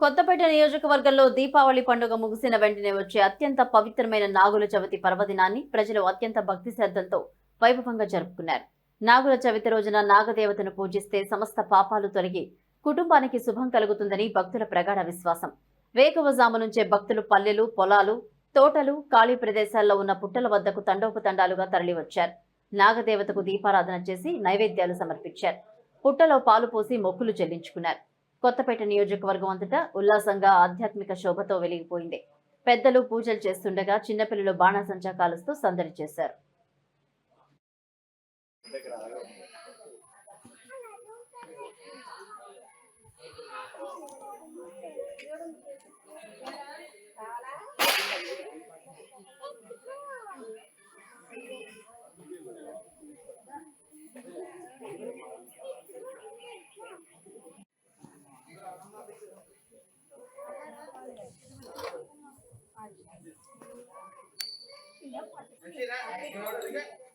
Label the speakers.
Speaker 1: కొత్తపేట నియోజకవర్గంలో దీపావళి పండుగ ముగిసిన వెంటనే వచ్చే అత్యంత పవిత్రమైన నాగుల చవితి పర్వదినాన్ని ప్రజలు అత్యంత భక్తి శ్రద్ధలతో వైభవంగా జరుపుకున్నారు. నాగుల చవితి రోజున నాగదేవతను పూజిస్తే సమస్త పాపాలు తొలగి కుటుంబానికి శుభం కలుగుతుందని భక్తుల ప్రగాఢ విశ్వాసం. వేకువజాము నుంచే భక్తులు పల్లెలు పొలాలు తోటలు ఖాళీ ప్రదేశాల్లో ఉన్న పుట్టల వద్దకు తండోపతండాలుగా తరలివచ్చారు. నాగదేవతకు దీపారాధన చేసి నైవేద్యాలు సమర్పించారు. పుట్టలో పాలు పోసి మొక్కులు చెల్లించుకున్నారు. కొత్తపేట నియోజకవర్గం అంతటా ఉల్లాసంగా ఆధ్యాత్మిక శోభతో వెలిగిపోయింది. పెద్దలు పూజలు చేస్తుండగా చిన్నపిల్లలు బాణాసంచా కాలుస్తూ సందడి చేశారు. 进来，来，你看。